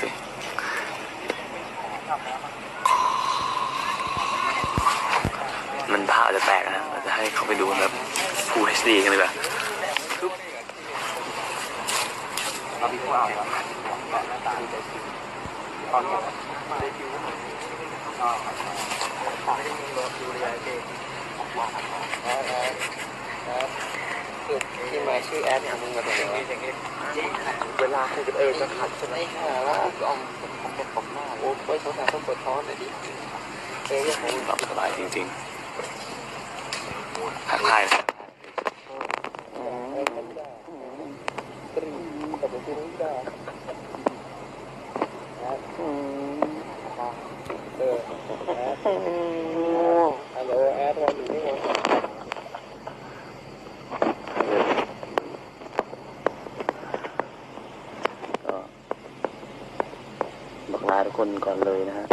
สิ มันภาพอาจจะแตกนะเราจะให้เขาไปดูแบบ Full HD กันเลยแบบเราพี่ผู้เอาแล้วแบบหน้าตาจะชิมตอนนี้ได้คิวก็ไม่ได้มีรถดูเรียเจแอดแอดแอดคือที่มาชื่อแอดเนี่ยมึงมาตรงไหนวะเวลาคุยกันเออจะขัดใช่ไหมค่ะว่าอมผมผมผมหน้า โอ้ยเขาแต่ต้องปวดท้องหน่อยดิเออผมหลับสบายจริงๆทักทายนะแต่ผมไม่ได้เออฮัลโหลแอดเราอยู่นี่มั้ง ก็บอก ลาทุกคนก่อนเลยนะฮะ